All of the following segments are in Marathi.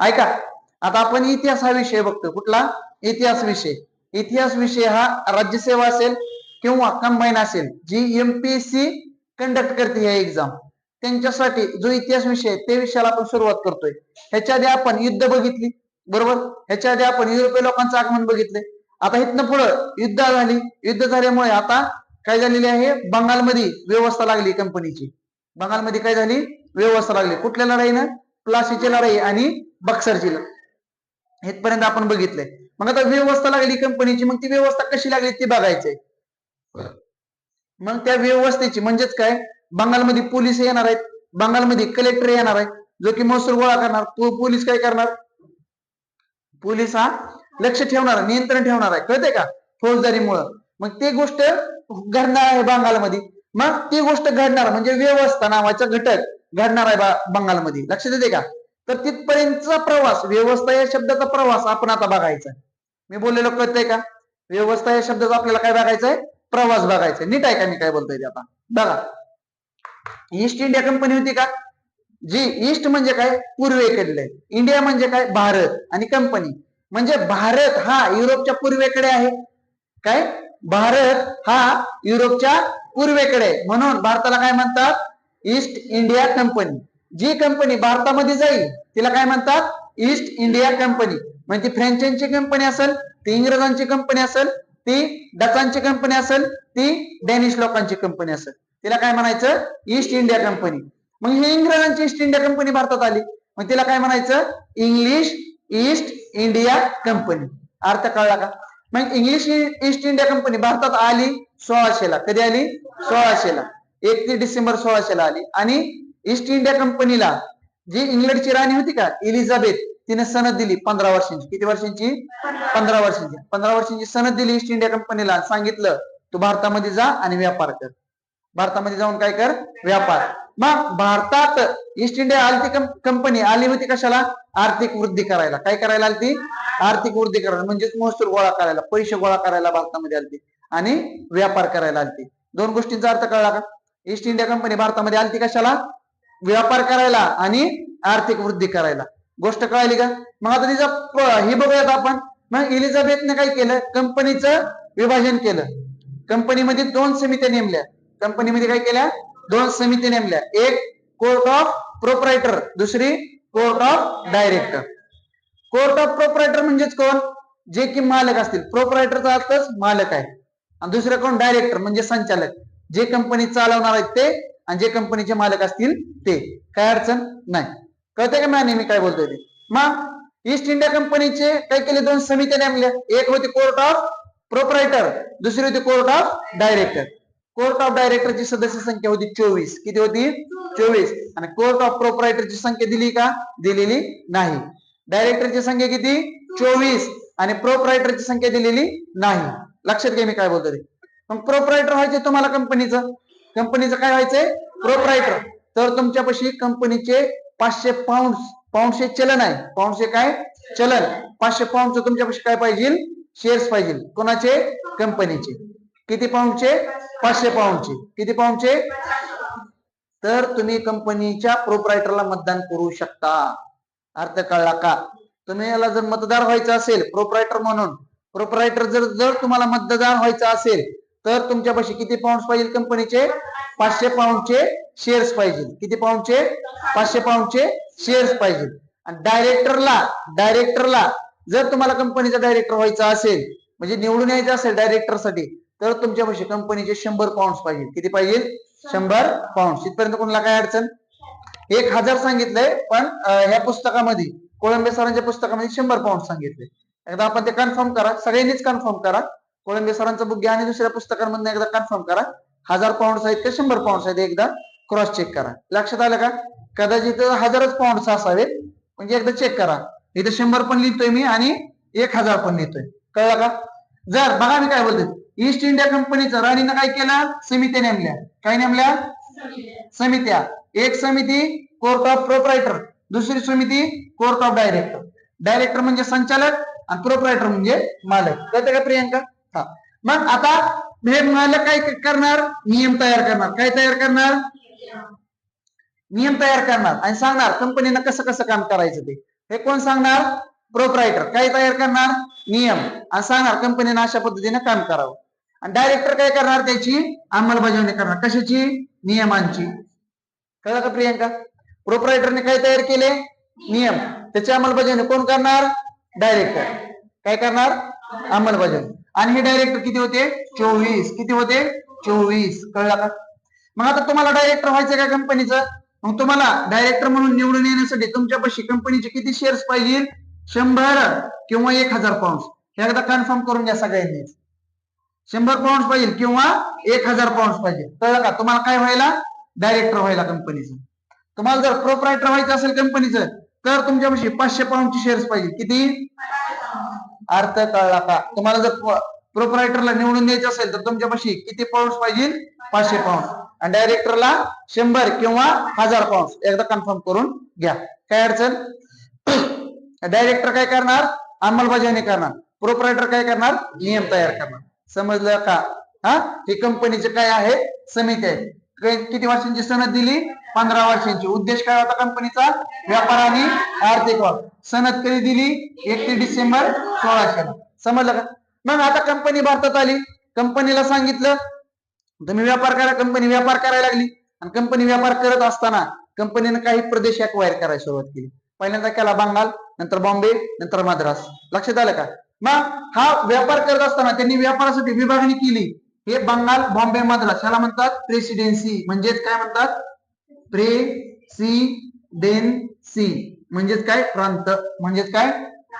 ऐका आता आपण इतिहास हा विषय बघतो. कुठला? इतिहास विषय. इतिहास विषय हा राज्यसेवा असेल किंवा कंबाईन असेल जी एमपीएससी कंडक्ट करते ह्या एक्झाम त्यांच्यासाठी जो इतिहास विषय आहे ते विषयाला आपण सुरुवात करतोय. ह्याच्या आधी आपण युद्ध बघितली बरोबर? ह्याच्या आधी आपण युरोपीय लोकांचं आगमन बघितले आता इथनं पुढं युद्ध झाली. युद्ध झाल्यामुळे आता काय झालेली आहे? बंगालमध्ये व्यवस्था लागली कंपनीची बंगालमध्ये काय झाली? व्यवस्था लागली. कुठल्या लढाईनं? प्लासीची लढाई आणि बक्सरची लढाई इथपर्यंत आपण बघितलंय. मग आता व्यवस्था लागली कंपनीची मग ती व्यवस्था कशी लागली ती बघायचंय. मग त्या व्यवस्थेची म्हणजेच काय? बंगालमध्ये पोलीस येणार आहेत बंगालमध्ये कलेक्टर येणार आहे जो की महसूल गोळा करणार पोलीस काय करणार? पोलीस हा लक्ष ठेवणार नियंत्रण ठेवणार आहे. कळते का? फौजदारीमुळं. मग ती गोष्ट घडणार आहे बंगालमध्ये. मग ती गोष्ट घडणार म्हणजे व्यवस्था नावाचा घटक. घडणार आहे बा- बंगालमध्ये. लक्षात येते का? तर तिथपर्यंतचा प्रवास व्यवस्था या शब्दाचा प्रवास आपण आता बघायचा मी बोललेलो कळतंय का? व्यवस्था या शब्दाचा आपल्याला काय बघायचा आहे? प्रवास बघायचा नीट आहे का मी काय बोलतोय आता? बघा. ईस्ट इंडिया कंपनी होती का? जी ईस्ट म्हणजे काय? पूर्वेकडले. इंडिया म्हणजे काय? भारत आणि कंपनी म्हणजे भारत हा युरोपच्या पूर्वेकडे आहे. काय? भारत हा युरोपच्या पूर्वेकडे आहे. म्हणून भारताला काय म्हणतात? East India Company. जी कंपनी भारतामध्ये जाईल तिला काय म्हणतात? East India Company. म्हणजे ती फ्रेंचांची कंपनी असेल ती इंग्रजांची कंपनी असेल ती डचांची कंपनी असेल ती डॅनिश लोकांची कंपनी असेल. तिला काय म्हणायचं? East India Company. मग ही इंग्रजांची ईस्ट इंडिया कंपनी भारतात आली. मग तिला काय म्हणायचं? English East India Company. अर्थ कळला का? मग इंग्लिश ईस्ट इंडिया कंपनी भारतात आली सोळाशेला. कधी आली? सोळाशेला. एकतीस डिसेंबर सोळाशेला आली. आणि ईस्ट इंडिया कंपनीला जी इंग्लंडची राणी होती का एलिझाबेथ तिने सनद दिली पंधरा वर्षांची. किती वर्षांची? पंधरा वर्षांची. पंधरा वर्षांची सनद दिली ईस्ट इंडिया कंपनीला सांगितलं तू भारतामध्ये जा आणि व्यापार कर. भारतामध्ये जाऊन काय कर? व्यापार. मग भारतात ईस्ट इंडिया आलती कंपनी आली होती कशाला? आर्थिक वृद्धी करायला. काय करायला आलती? आर्थिक वृद्धी करायला. म्हणजेच महसूल गोळा करायला. पैसे गोळा करायला भारतामध्ये आलती. आणि व्यापार करायला आलती. दोन गोष्टींचा अर्थ कळला का? ईस्ट इंडिया कंपनी भारतामध्ये आलती कशाला? व्यापार करायला आणि आर्थिक वृद्धी करायला. गोष्ट कळाली का? मग आता तिचा हे बघूयात आपण. मग एलिझाबेथने काय केलं? कंपनीचं विभाजन केलं. कंपनीमध्ये दोन समित्या नेमल्या. कंपनीमध्ये काय केल्या? दोन समिती नेमल्या. एक कोर्ट ऑफ प्रोपरायटर दुसरी court of director court of proprietor म्हणजेच कोण? जे की मालक असतील. प्रोपरायटरचा अर्थच मालक आहे. आणि दुसरं कोण? डायरेक्टर म्हणजे संचालक. जे कंपनी चालवणार आहेत ते आणि जे कंपनीचे मालक असतील ते. काय अडचण? नाही. कळतंय का मॅम मी काय बोलतोय ते? मग ईस्ट इंडिया कंपनीचे काय केले? दोन समित्या नेमल्या. एक होती कोर्ट ऑफ प्रोपरायटर दुसरी होती court of director court of डायरेक्टरची सदस्य संख्या होती चोवीस. किती होती? चोवीस. आणि कोर्ट ऑफ प्रोपरायटरची संख्या दिली का? दिलेली नाही. डायरेक्टरची संख्या किती? चोवीस. आणि प्रोपरायटरची संख्या दिलेली नाही. लक्षात घ्या मी काय बोलतो ते. मग प्रोपरायटर व्हायचे तुम्हाला कंपनीचं कंपनीचं काय व्हायचंय? प्रोपरायटर तर तुमच्यापाशी कंपनीचे पाचशे पाऊंड पाऊंडशे चलन आहे. पाऊंडशे काय? चलन. पाचशे पाऊंडचं तुमच्यापाशी काय पाहिजे? शेअर्स पाहिजे. कोणाचे? कंपनीचे किती पाऊंडचे पाचशे पाऊंडचे किती पाऊंडचे तर तुम्ही कंपनीच्या प्रोपरायटरला मतदान करू शकता. अर्थ कळला का? तुम्ही याला जर मतदार व्हायचं असेल प्रोपरायटर म्हणून प्रोपरायटर जर जर तुम्हाला मतदार व्हायचं असेल तर तुमच्यापाशी किती पाऊंड पाहिजे कंपनीचे पाचशे पाऊंडचे शेअर्स पाहिजे. किती पाऊंडचे पाचशे पाऊंडचे शेअर्स पाहिजे. आणि डायरेक्टरला डायरेक्टरला जर तुम्हाला कंपनीचा डायरेक्टर व्हायचा असेल म्हणजे निवडून यायचं असेल डायरेक्टरसाठी तर तुमच्यापाशी कंपनीचे शंभर पाऊंड पाहिजे. किती पाहिजे? शंभर पाऊंड इथपर्यंत कोणाला काय अडचण? एक हजार सांगितलंय पण ह्या पुस्तकामध्ये कोळंबे सरांच्या पुस्तकामध्ये शंभर पाऊंड सांगितले एकदा आपण ते कन्फर्म करा. सगळ्यांनीच कन्फर्म करा. कोळंबे सरांचं बुक घ्या आणि दुसऱ्या पुस्तकांमधून एकदा कन्फर्म करा. हजार पाऊंड आहेत का शंभर पाऊंड आहेत एकदा क्रॉस चेक करा. लक्षात आलं का? कदाचित हजारच पाऊंड असावेत. म्हणजे एकदा चेक करा. इथे शंभर पण लिहितोय मी आणि एक हजार पण लिहितोय. कळलं का? जर बघा मी काय बोलते ईस्ट इंडिया कंपनीचं राणीनं काय केलं? समित्या नेमल्या. काय नेमल्या? समित्या. एक समिती कोर्ट ऑफ प्रोपरायटर दुसरी समिती कोर्ट ऑफ डायरेक्टर डायरेक्टर म्हणजे संचालक आणि प्रोपरायटर म्हणजे मालक. कळतं का प्रियंका? हा. मग आता हे मालक काय करणार? नियम तयार करणार. काय तयार करणार? नियम तयार करणार. आणि सांगणार कंपनीनं कसं कसं काम करायचं ते. हे कोण सांगणार? प्रोपरायटर काय तयार करणार? नियम. आणि सांगणार कंपनीनं अशा पद्धतीने काम करावं. आणि डायरेक्टर काय करणार त्याची? अंमलबजावणी करणार. कशाची? नियमांची. कळलं का प्रियंका? प्रोपरायटरने काय तयार केले? नियम. त्याची अंमलबजावणी कोण करणार? डायरेक्टर काय करणार? अंमलबजावणी. आणि हे डायरेक्टर किती होते? चोवीस. किती होते? चोवीस. कळलं का? मग आता तुम्हाला डायरेक्टर व्हायचं का कंपनीचं मग तुम्हाला डायरेक्टर म्हणून निवडून येण्यासाठी तुमच्यापाशी कंपनीचे किती शेअर्स पाहिजे? शंभर किंवा एक हजार पाऊंड हे एकदा कन्फर्म करून घ्या सगळ्यांनी शंभर पाऊंड पाहिजे किंवा एक हजार पाऊंड पाहिजे. कळलं का? तुम्हाला काय व्हायला? डायरेक्टर व्हायला कंपनीचं तुम्हाला जर प्रोपरायटर व्हायचं असेल कंपनीचं तर तुमच्यापाशी पाचशे पाऊंडचे शेअर्स पाहिजे. किती? अर्थ कळला का? तुम्हाला जर प्रोपरायटरला निवडून द्यायचं असेल तर तुमच्यापाशी किती पाऊंड पाहिजे? पाचशे पाऊंड आणि डायरेक्टरला शंभर किंवा हजार पाऊंड एकदा कन्फर्म करून घ्या. काय अडचण? डायरेक्टर काय करणार? अंमलबजावणी करणार. प्रोपरायटर काय करणार? नियम तयार करणार. समजलं का? हा? ही कंपनीचे काय आहे? समिती आहे. किती वर्षांची सनद दिली? पंधरा वर्षांची. उद्देश काय होता कंपनीचा व्यापार आणि आर्थिक वाढ. सनद कधी दिली? एकतीस डिसेंबर सोळाशे समजलं का? मग आता कंपनी भारतात आली. कंपनीला सांगितलं तुम्ही व्यापार करा. कंपनी व्यापार करायला लागली. आणि कंपनी व्यापार करत असताना कंपनीनं काही प्रदेश अक्वायर करायला सुरुवात केली. पहिल्यांदा केला बंगाल नंतर बॉम्बे नंतर मद्रास. लक्षात आलं का? मग हा व्यापार करत असताना त्यांनी व्यापारासाठी विभागणी केली. हे बंगाल बॉम्बे मद्रास याला म्हणतात प्रेसिडेन्सी म्हणजेच काय म्हणतात? प्रे सी डेन सी. म्हणजेच काय? प्रांत. म्हणजेच काय?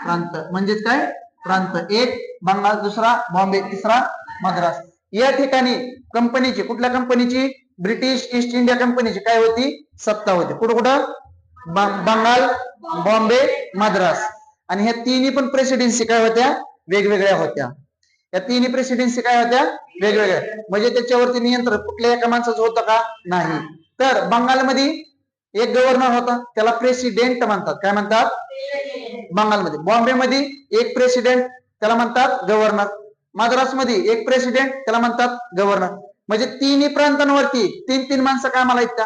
प्रांत. म्हणजेच काय? प्रांत. एक बंगाल. दुसरा बॉम्बे. तिसरा मद्रास. या ठिकाणी कंपनीची कुठल्या कंपनीची? ब्रिटिश ईस्ट इंडिया कंपनीची. काय होती? सत्ता होती. कुठं कुठं? बंगाल बॉम्बे मद्रास. आणि ह्या तिन्ही पण प्रेसिडेन्सी काय होत्या? वेगवेगळ्या होत्या. या तिन्ही प्रेसिडेन्सी काय होत्या? वेगवेगळ्या. म्हणजे त्याच्यावरती नियंत्रण कुठल्या एका माणसाचं होतं का? नाही. तर बंगालमध्ये एक गव्हर्नर होता त्याला प्रेसिडेंट म्हणतात. काय म्हणतात? बंगालमध्ये. बॉम्बे मध्ये एक प्रेसिडेंट त्याला म्हणतात गव्हर्नर मद्रासमध्ये एक प्रेसिडेंट त्याला म्हणतात गव्हर्नर म्हणजे तिन्ही प्रांतांवरती तीन तीन माणसं कामाला आहेत का?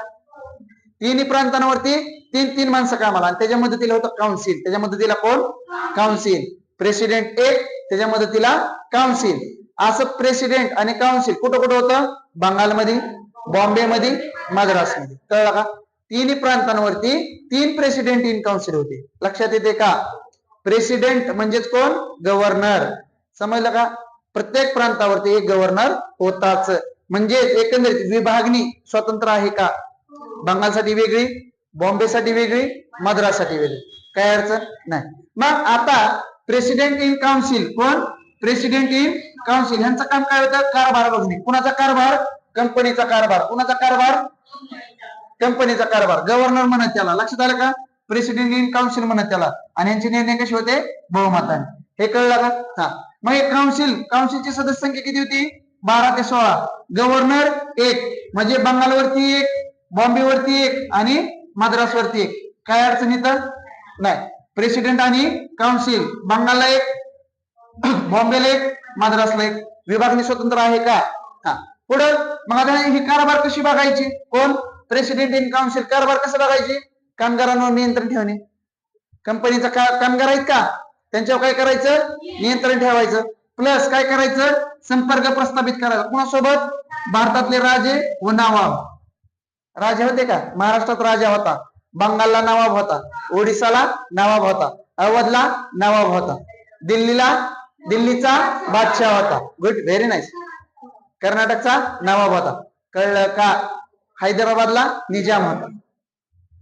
तिन्ही प्रांतांवरती तीन तीन माणसं कामाला. आणि त्याच्या मदतीला होतं काउन्सिल त्याच्या मदतीला कोण? काउन्सिल प्रेसिडेंट एक त्याच्या मदतीला काउन्सिल असं प्रेसिडेंट आणि काउन्सिल कुठं कुठं होतं? बंगालमध्ये. बॉम्बे मध्ये मद्रासमध्ये कळलं का? तिन्ही प्रांतांवरती तीन प्रेसिडेंट इन काउन्सिल होते. लक्षात येते का? प्रेसिडेंट म्हणजेच कोण? गव्हर्नर समजलं का? प्रत्येक प्रांतावरती एक गव्हर्नर होताच. म्हणजे एकंदरीत विभागणी स्वतंत्र आहे का? बंगालसाठी वेगळी बॉम्बेसाठी वेगळी मद्राससाठी वेगळी. काय अडचण? नाही. मग आता प्रेसिडेंट इन काउन्सिल कोण? प्रेसिडेंट इन काउन्सिल यांचं काम काय होतं? कारभार बघणे. कुणाचा कारभार? कंपनीचा कारभार. कुणाचा कारभार? कंपनीचा कारभार. गव्हर्नर म्हणत त्याला. लक्षात आलं का? प्रेसिडेंट इन काउन्सिल म्हणत त्याला. आणि यांचे निर्णय कसे होते? बहुमताने. हे कळलं का? हा. मग हे काउन्सिल काउन्सिलची सदस्य संख्या किती होती? बारा ते सोळा. गव्हर्नर एक. म्हणजे बंगालवरती एक बॉम्बेवरती एक आणि मद्रासवरती एक. काय अडचण इथं? नाही. प्रेसिडेंट आणि काउन्सिल बंगालला एक बॉम्बेला एक मद्रासला एक. विभागणी स्वतंत्र आहे का? हा. पुढं मग आता ही कारभार कशी बघायची? कोण? प्रेसिडेंट इन काउन्सिल कारभार कसं बघायची? कामगारांवर नियंत्रण ठेवणे. कंपनीचा का कामगार आहेत का? त्यांच्यावर काय करायचं? नियंत्रण ठेवायचं. प्लस काय करायचं? संपर्क प्रस्थापित करायचा. कुणासोबत? भारतातले राजे व नवाब. राजे होते का? महाराष्ट्रात राजा होता. बंगालला नवाब होता. ओडिसाला नवाब होता. अवधला नवाब होता. दिल्लीला दिल्लीचा बादशाह होता. गुड व्हेरी नाईस कर्नाटकचा नवाब होता. कळलं का? हैदराबादला निजाम होता.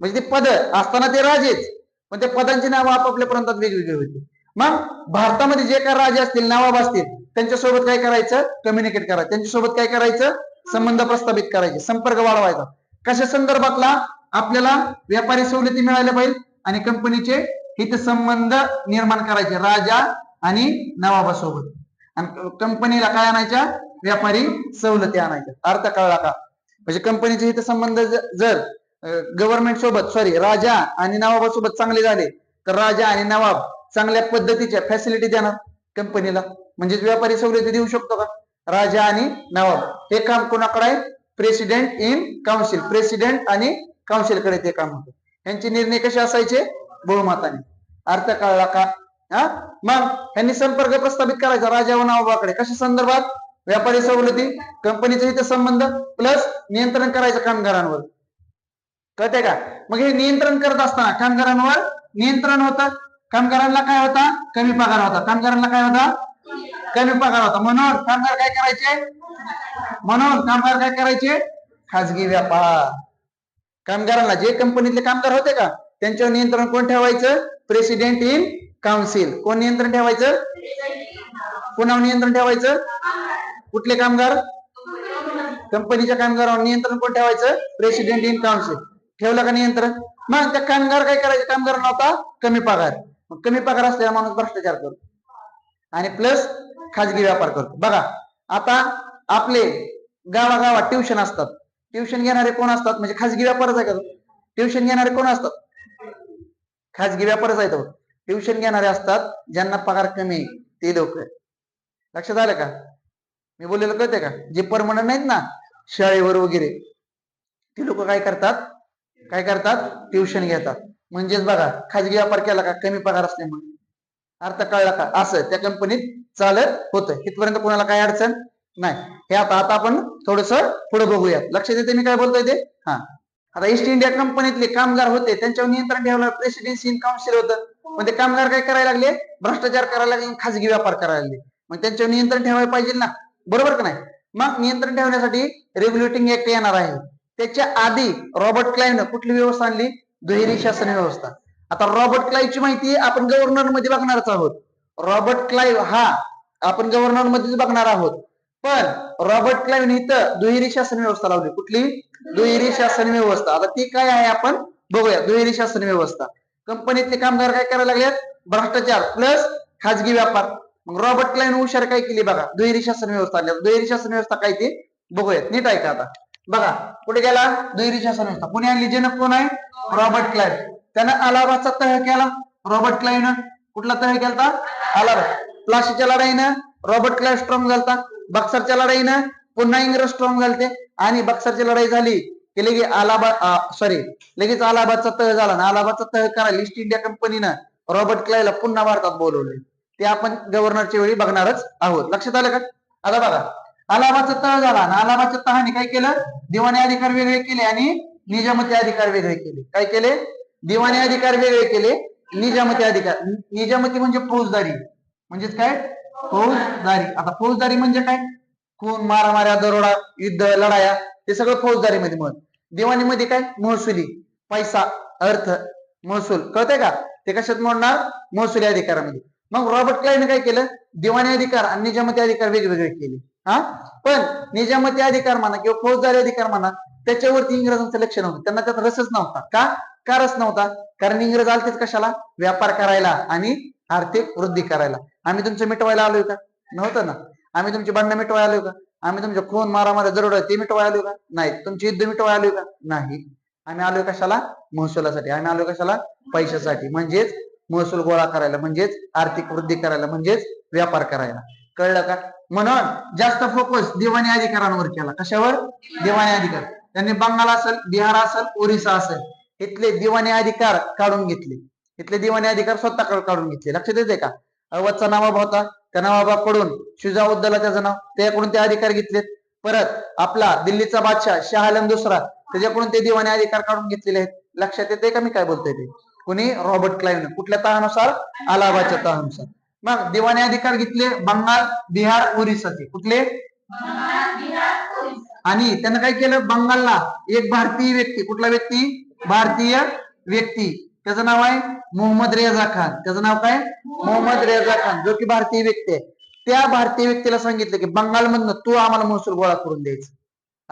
म्हणजे ते पद असताना ते राजेच पण त्या पदांची नावं आपापल्या प्रांतात वेगवेगळी होती. मग भारतामध्ये जे काय राजे असतील नवाब असतील त्यांच्यासोबत काय करायचं? कम्युनिकेट करायचं. त्यांच्यासोबत काय करायचं? संबंध प्रस्थापित करायचे. संपर्क वाढवायचा. कशा संदर्भातला आपल्याला व्यापारी सवलती मिळायला पाहिजे आणि कंपनीचे हित संबंध निर्माण करायचे? राजा आणि नवाबासोबत. आणि कंपनीला काय आणायच्या? व्यापारी सवलती आणायच्या. अर्थ कळला का? म्हणजे कंपनीचे हित संबंध जर गव्हर्नमेंट सोबत सॉरी राजा आणि नवाबासोबत चांगले झाले तर राजा आणि नवाब चांगल्या पद्धतीच्या फॅसिलिटी देणार कंपनीला. म्हणजेच व्यापारी सवलती देऊ शकतो का? राजा आणि नवाब. हे काम कोणाकडे आहे? प्रेसिडेंट इन काउन्सिल प्रेसिडेंट आणि काउन्सिलकडे ते काम होतं. यांचे निर्णय कसे असायचे? बहुमताने. अर्थ कळला का? हा? मग त्यांनी संपर्क प्रस्थापित करायचा राजा व नवाबाकडे. कशा संदर्भात? व्यापारी सवलती कंपनीचा इथे संबंध प्लस नियंत्रण करायचं कामगारांवर. कळते का? मग हे नियंत्रण करत असताना कामगारांवर नियंत्रण होतं. कामगारांना काय होता? कमी पगार होता. कामगारांना काय होता? कमी पगार होता. म्हणून कामगार काय करायचे? म्हणून कामगार काय करायचे? खाजगी व्यापार. कामगारांना जे कंपनीतले कामगार होते का? त्यांच्यावर नियंत्रण कोण ठेवायचं? प्रेसिडेंट इन काउन्सिल कोण नियंत्रण ठेवायचं? कोणावर नियंत्रण ठेवायचं? कुठले कामगार? कंपनीच्या कामगारावर नियंत्रण कोण ठेवायचं? प्रेसिडेंट इन काउन्सिल ठेवलं का नियंत्रण? मग त्या कामगार काय करायचे? कामगार नव्हता कमी पगार. मग कमी पगार असलेला माणूस भ्रष्टाचार करतो. आणि प्लस खाजगी व्यापार करतो. बघा आता आपले गावागावात ट्युशन असतात. ट्युशन घेणारे कोण असतात? म्हणजे खाजगी व्यापारच आहे का ट्युशन घेणारे कोण असतात? खाजगी व्यापारच आहे तो. ट्युशन घेणारे असतात ज्यांना पगार कमी आहे, ते लोक. लक्षात आलं का? मी बोललेलं कळतंय का? जे परमनंट नाहीत ना शाळेवर वगैरे ती लोक काय करतात? काय करतात? ट्युशन घेतात. म्हणजेच बघा खाजगी व्यापार केला का कमी पगार असल्यामुळे अर्थ कळला का? असं त्या कंपनीत चालत होतं. इथपर्यंत कोणाला काय अडचण? नाही. हे आता आता आपण थोडस पुढे बघूयात. लक्षात येते मी काय बोलतोय ते? हा. आता ईस्ट इंडिया कंपनीतले कामगार होते. त्यांच्यावर नियंत्रण ठेवलं प्रेसिडेन्सी इन काउन्सिल होतं. पण ते कामगार काय करायला लागले? भ्रष्टाचार करायला लागले खाजगी व्यापार करायला लागले. मग त्यांच्यावर नियंत्रण ठेवायला पाहिजे ना. बरोबर का नाही? मग नियंत्रण ठेवण्यासाठी रेग्युलेटिंग ऍक्ट येणार आहे. त्याच्या आधी रॉबर्ट क्लाईव्हनं कुठली व्यवस्था आणली? दुहेरी शासन व्यवस्था. आता रॉबर्ट क्लाईव्हची माहिती आपण गव्हर्नरमध्ये बघणारच आहोत. रॉबर्ट क्लाईव्ह हा आपण गव्हर्नर मध्येच बघणार आहोत. पण रॉबर्ट क्लाईव्ह इथं दुहेरी शासन व्यवस्था लावली. कुठली? दुहेरी शासन व्यवस्था. आता ती काय आहे आपण बघूया. दुहेरी शासन व्यवस्था. कंपनीतले कामगार काय करायला लागलेत? भ्रष्टाचार प्लस खाजगी व्यापार. मग रॉबर्ट क्लाईन हुशार काय केली बघा? दुहेरी शासन व्यवस्था आणली. दुहेरी शासन व्यवस्था काय ती? बघूयात. नीट ऐका आता. बघा कुठे गेला. दुहेरी शासन व्यवस्था. कोणी आणली? जनक कोण आहे? रॉबर्ट क्लाईन त्यानं अलाहाबादचा तह केला. रॉबर्ट क्लाईन कुठला तह केला अलाहाबाद. प्लाशीच्या लढाईनं रॉबर्ट क्लाईन स्ट्रॉंग झालता. बक्सरच्या लढाईनं पुन्हा इंग्रज स्ट्रॉंग झालते. आणि बक्सरची लढाई झाली की लगेच अलाहाबाद सॉरी लगेच अलाहाबादचा तह झाला. ना अलाहाबादचा तह करा ईस्ट इंडिया कंपनीनं रॉबर्ट क्लायला पुन्हा भारतात बोलवले. ते आपण गव्हर्नरच्या वेळी बघणारच आहोत. लक्षात आलं का? आता बघा. अलाहाबादचा तह झाला ना अलाहाबादच्या तहाने काय केलं? दिवाणी अधिकार वेगळे केले आणि निजामती अधिकार वेगळे केले. काय केले? दिवाणी अधिकार वेगळे केले निजामती अधिकार. निजामती म्हणजे फौजदारी. म्हणजेच काय? फौजदारी. आता फौजदारी म्हणजे काय? खून मारामाऱ्या दरोडा युद्ध लढाया ते सगळं फौजदारीमध्ये मत दिवाणीमध्ये काय? महसुली. पैसा अर्थ महसूल. कळतंय का? ते कशात मोडणार? महसुली अधिकारामध्ये. मग रॉबर्ट क्लाईन काय केलं? दिवाणी अधिकार आणि निजामती अधिकार वेगवेगळे केले. हा? पण निजामती अधिकार म्हणा किंवा फौजदारी अधिकार म्हणा त्याच्यावरती इंग्रजांचं लक्ष नव्हतं. त्यांना त्यात रसच नव्हता. का? का रस नव्हता? कारण इंग्रज आलतेच कशाला? व्यापार करायला आणि आर्थिक वृद्धी करायला. आम्ही तुमचं मिटवायला आलोय का? नव्हतं ना. आम्ही तुमची भांडणं मिटवायला आलोय का? आम्ही तुमच्या खून मारामाऱ्या जरूर ते मिटवायला आलोय का? नाही. तुमची युद्ध मिटवायला आलोय का? नाही. आम्ही आलोय कशाला? महसुलासाठी. आम्ही आलोय कशाला? पैशासाठी. म्हणजेच महसूल गोळा करायला म्हणजेच आर्थिक वृद्धी करायला म्हणजेच व्यापार करायला. कळलं का? म्हणून जास्त फोकस दिवाणी अधिकारांवर केला. कशावर? दिवाणी अधिकार. त्यांनी बंगाल असेल बिहार असेल ओरिसा असेल इथले दिवाणी अधिकार काढून घेतले. इथले दिवाणी अधिकार स्वतः काढून घेतले. लक्षात येते का? अवधचा नवाब होता. त्या नवाबाकडून शुजाउद्दौला त्याचं नाव त्याकडून ते अधिकार घेतलेत. परत आपला दिल्लीचा बादशाह शाह आलम दुसरा त्याच्याकडून ते दिवाणी अधिकार काढून घेतलेले आहेत. लक्षात येते का मी काय बोलतोय ते? कुणी? रॉबर्ट क्लाईव्ह कुठल्या तहानुसार? अलाहाबादच्या तहानुसार. मग दिवाणी अधिकार घेतले बंगाल बिहार ओरिसाचे. कुठले? आणि त्यानं काय केलं? बंगालला एक भारतीय व्यक्ती. कुठला व्यक्ती? भारतीय व्यक्ती. त्याचं नाव आहे मोहम्मद रेजा खान. त्याचं नाव काय? मोहम्मद रेजा खान. जो की भारतीय व्यक्ती आहे. त्या भारतीय व्यक्तीला सांगितलं की बंगालमधनं तू आम्हाला महसूल गोळा करून द्यायचा.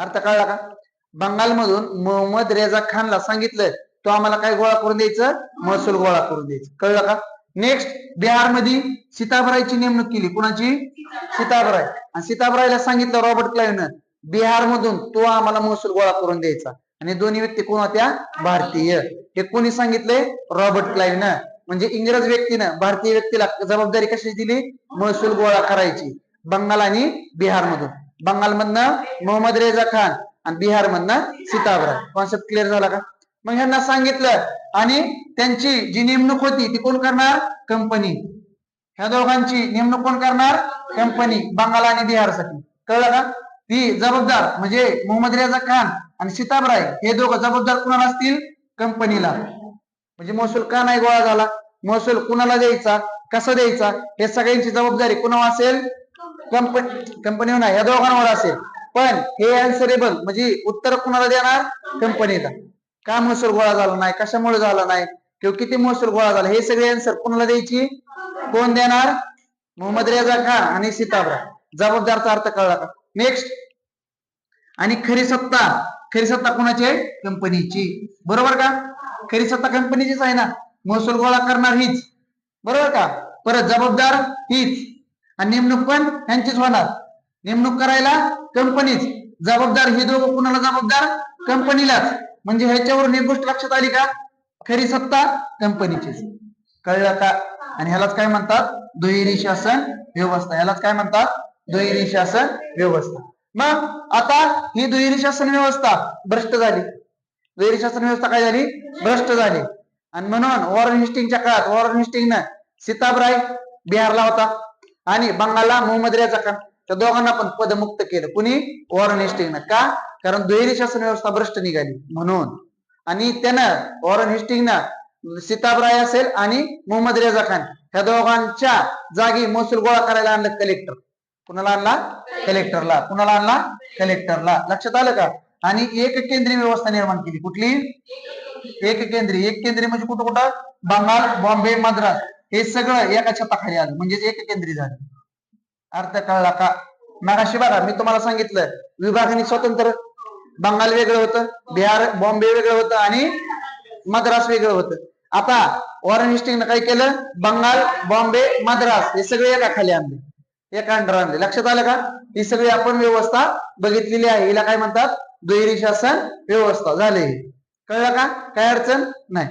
अर्थ कळला का? बंगालमधून मोहम्मद रेजा खानला सांगितलं तो आम्हाला काय गोळा करून द्यायचं? महसूल गोळा करून द्यायचं. कळलं का? नेक्स्ट बिहारमध्ये सीताबराईची नेमणूक केली. कुणाची? सीताबराय. आणि सीताबराईला सांगितलं रॉबर्ट क्लाईव्हनं बिहारमधून तो आम्हाला महसूल गोळा करून द्यायचा. आणि दोन्ही व्यक्ती कोण होत्या? भारतीय. हे कोणी सांगितले? रॉबर्ट क्लाईव्हनं म्हणजे इंग्रज व्यक्तीनं भारतीय व्यक्तीला जबाबदारी कशी दिली? महसूल गोळा करायची. बंगाल आणि बिहारमधून. बंगालमधनं मोहम्मद रेजा खान आणि बिहारमधनं सीताबराय. कॉन्सेप्ट क्लिअर झाला का? मग ह्यांना सांगितलं. आणि त्यांची जी नेमणूक होती ती कोण करणार? कंपनी. ह्या दोघांची नेमणूक कोण करणार? कंपनी. बंगाल आणि बिहारसाठी. कळलं का? ती जबाबदार म्हणजे मोहम्मद रेजा खान आणि सीताबराय हे दोघं जबाबदार कुणाला असतील? कंपनीला. म्हणजे महसूल का नाही गोळा झाला? महसूल कुणाला द्यायचा? कसा द्यायचा? हे सगळ्यांची जबाबदारी कुणावर असेल? कंपनी कंपनीवर नाही. या दोघांवर असेल. पण हे अनसरेबल म्हणजे उत्तर कुणाला देणार? कंपनीला. का महसूल गोळा झाला नाही? कशामुळे झाला नाही? किंवा किती महसूल गोळा झाला? हे सगळे आन्सर कुणाला द्यायची? कोण देणार? मोहम्मद रेजा खान आणि सीताबराय जबाबदारचा अर्थ कळला का? नेक्स्ट आणि खरी सत्ता. खरी सत्ता कोणाची आहे? कंपनीची. बरोबर का? खरी सत्ता कंपनीचीच आहे ना. महसूल गोळा करणार हीच. बरोबर का? परत जबाबदार हीच. आणि नेमणूक पण यांचीच होणार. नेमणूक करायला कंपनीच. जबाबदार ही दोघं कुणाला जबाबदार? कंपनीलाच. म्हणजे ह्याच्यावरून एक गोष्ट लक्षात आली का? खरी सत्ता कंपनीचीच. कळलं का? आणि ह्यालाच काय म्हणतात? दुहेरी शासन व्यवस्था. ह्यालाच काय म्हणतात? दुहेरी शासन व्यवस्था. मग आता ही दुहेरी शासन व्यवस्था भ्रष्ट झाली. दुहेरी शासन व्यवस्था काय झाली? भ्रष्ट झाली. आणि म्हणून वॉरन हिस्टिंगच्या काळात वॉरन हिस्टिंगनं सीताबराय बिहारला होता. आणि बंगालला मोहम्मद रेजा खान त्या दोघांना पण पदमुक्त केलं. कुणी? वॉरन हिस्टिंगनं. का? कारण दुहेरी शासन व्यवस्था भ्रष्ट निघाली म्हणून. आणि त्यानं वॉरन हिस्टिंगनं सीताबराय असेल आणि मोहम्मद रेजा खान. ह्या दोघांच्या जागी महसूल गोळा करायला आणलं कलेक्टर कुणाला आणला? कलेक्टरला कुणाला आणला? कलेक्टरला लक्षात आलं का? आणि एक केंद्रीय व्यवस्था निर्माण केली. कुठली? एक केंद्रीय. एक केंद्रीय म्हणजे कुठं कुठं बंगाल बॉम्बे मद्रास. हे सगळं एका छताखाली आलं. म्हणजे एक केंद्रीय झालं. अर्थ कळला का? मगाशी बघा मी तुम्हाला सांगितलं विभागणी स्वतंत्र बंगाल वेगळं होतं बिहार बॉम्बे वेगळं होतं आणि मद्रास वेगळं होतं. आता वॉरन हिस्टिंगनं काय केलं? बंगाल बॉम्बे मद्रास हे सगळे एका खाली आणले. एका अंडर आणले. लक्षात आलं का? ही सगळी आपण व्यवस्था बघितलेली आहे. हिला काय म्हणतात? दुहेरी शासन व्यवस्था. झाले कळलं का? काय अडचण? नाही.